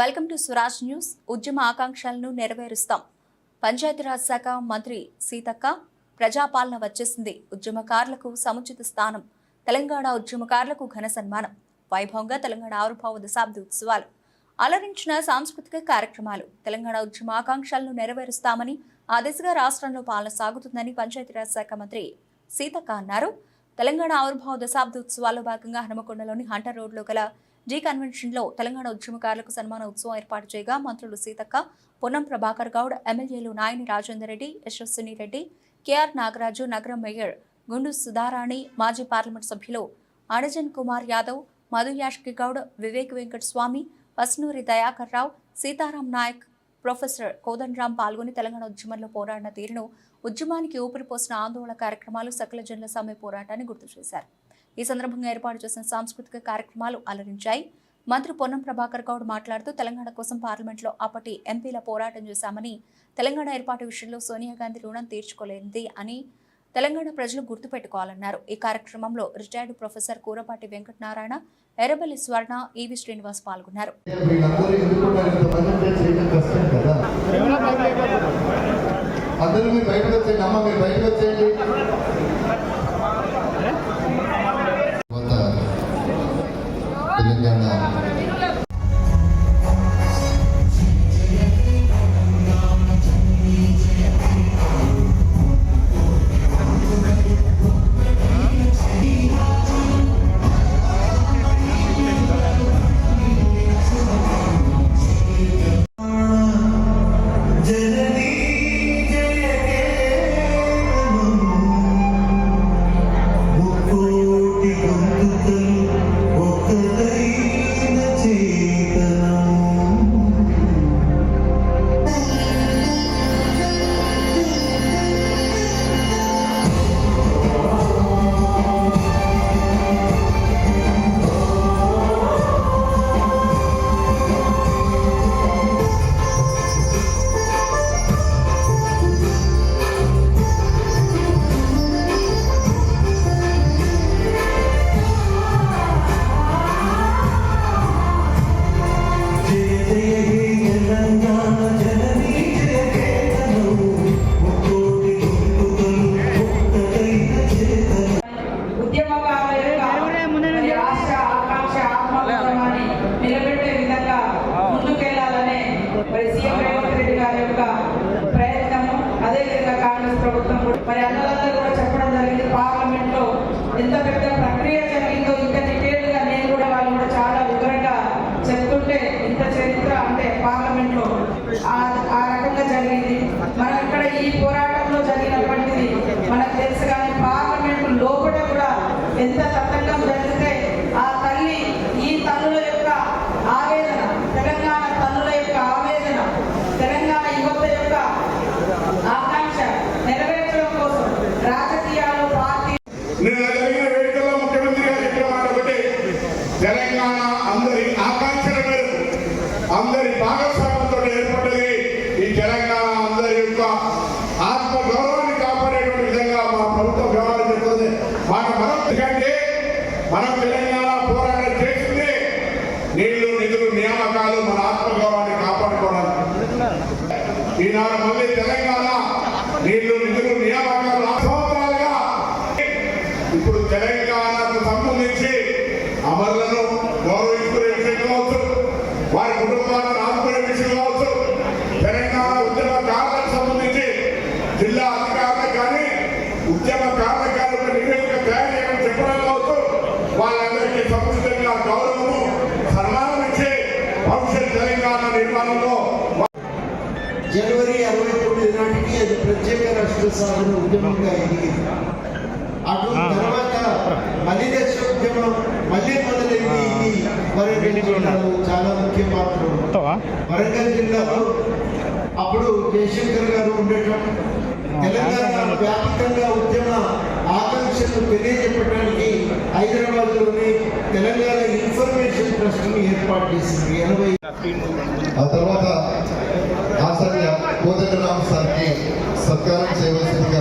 Welcome to Swaraj news. ఉద్యమ ఆకాంక్షలను నెరవేరుస్తాం. పంచాయతీరాజ్ శాఖ మంత్రి సీతక్క ప్రజాపాలన వచ్చేసింది. ఉద్యమకారులకు సముచిత స్థానం తెలంగాణ ఉద్యమకారులకు ఘన సన్మానం వైభవంగా తెలంగాణ ఆవిర్భావ దశాబ్ది ఉత్సవాలు అలరించిన సాంస్కృతిక కార్యక్రమాలు తెలంగాణ ఉద్యమ ఆకాంక్షలను నెరవేరుస్తామని ఆ దిశగా రాష్ట్రంలో పాలన సాగుతుందని పంచాయతీరాజ్ శాఖ మంత్రి సీతక్క అన్నారు. తెలంగాణ ఆవిర్భావ దశాబ్ది ఉత్సవాల్లో భాగంగా హనుమకొండలోని హంటర్ రోడ్లో గల జీ కన్వెన్షన్లో తెలంగాణ ఉద్యమకారులకు సన్మాన ఉత్సవం ఏర్పాటు చేయగా మంత్రులు సీతక్క పొన్నం ప్రభాకర్ గౌడ్ ఎమ్మెల్యేలు నాయని రాజేందర్ రెడ్డి యశస్విని రెడ్డి కెఆర్ నాగరాజు నగర మేయర్ గుండు సుధారాణి మాజీ పార్లమెంట్ సభ్యులు అణజన్ కుమార్ యాదవ్ మధు యాష్కి గౌడ్ వివేక్ వెంకటస్వామి పస్నూరి దయాకర్ రావు సీతారాం నాయక్ ప్రొఫెసర్ కోదండరాం పాల్గొని తెలంగాణ ఉద్యమంలో పోరాడిన తీరును ఉద్యమానికి ఊపిరిపోసిన ఆందోళన కార్యక్రమాలు సకల జనుల సమ్మె పోరాటాన్ని గుర్తు చేశారు. ఈ సందర్భంగా ఏర్పాటు చేసిన సాంస్కృతిక కార్యక్రమాలు అలరించాయి. మంత్రి పొన్నం ప్రభాకర్ గౌడ్ మాట్లాడుతూ తెలంగాణ కోసం పార్లమెంట్లో అప్పటి ఎంపీల పోరాటం చేశామని తెలంగాణ ఏర్పాటు విషయంలో సోనియా గాంధీ రుణం తీర్చుకోలేనిది అని తెలంగాణ ప్రజలు గుర్తుపెట్టుకోవాలన్నారు. ఈ కార్యక్రమంలో retired professor Kurapati Venkatanarayana Errabelli Swarna E V Srinivas పాల్గొన్నారు. అందరూ మీరు బయటకు వచ్చేయండి అమ్మ మీరు బయటకు వచ్చేయండి. మరి అన్నలందరూ కూడా చెప్పడం జరిగింది. పార్లమెంట్లో ఎంత పెద్ద ప్రక్రియ జరిగిందో ఇంత డీటెయిల్గా నేను కూడా వాళ్ళు కూడా చాలా వివరంగా చెప్తుంటే ఇంత చరిత్ర అంటే పార్లమెంట్లో ఆ ఆ రకంగా జరిగింది. మనం ఇక్కడ ఈ పోరాటంలో జరిగినటువంటిది మనకు తెలిసి కానీ పార్లమెంట్ లోపల కూడా ఎంత తతంగం జరిగితే ఆ తల్లి ఈ తల్లుల యొక్క ఆవేదన తెలంగాణ తల్లుల యొక్క ఆవేదన తెలంగాణ యువత యొక్క ఆకాంక్ష నెరవేర్చడం కోసం రాజకీయాలు పార్టీ నిన్న జరిగిన వేడుకల్లో ముఖ్యమంత్రి గారు చెప్పిన మాట ఒకటి తెలంగాణ అందరి ఆకాంక్షల మేరకు అందరి భాగస్వామ్యంతో ఏర్పడ్డది ఈ తెలంగాణ అందరి యొక్క ఆత్మ గౌరవాన్ని కాపాడేటువంటి విధంగా మా ప్రభుత్వం వ్యవహారం చేస్తుంది మన మనం ఎందుకంటే మనం తెలంగాణ పోరాటం చేసింది నీళ్ళు నిధులు నియామకాలు మన ఆత్మగౌరవాన్ని కాపాడుకోవడానికి. ఈనాడు మళ్ళీ తెలంగాణ నీళ్ళు నిధులు నియామకాలు సంవత్సరాలుగా ఇప్పుడు తెలంగాణకు సంబంధించి అమరులను గౌరవించుకునే భవిష్యత్ తెలంగాణ నిర్మాణంలో జనవరి అరవై తొమ్మిది నాటికి అది ప్రత్యేక రాష్ట్ర సాధన ఉద్యమంగా ఎదిగింది. అటు తర్వాత మళ్ళీ దశ ఉద్యమం మళ్ళీ మొదలైంది. వరంగల్ జిల్లాలో చాలా ముఖ్య పాత్ర. వరంగల్ జిల్లాలో అప్పుడు జయశంకర్ గారు ఉండటం తెలంగాణ వ్యాపకంగా ఉద్యమ ఆకాంక్షలు తెలియజెప్పడానికి హైదరాబాద్లోని తెలంగాణ ట్రస్ట్ని ఏర్పాటు చేసింది. ఎనభై ఆ తర్వాత ఆచార్య కోదండరామ్ సార్కి సత్కారం చేయవలసిందిగా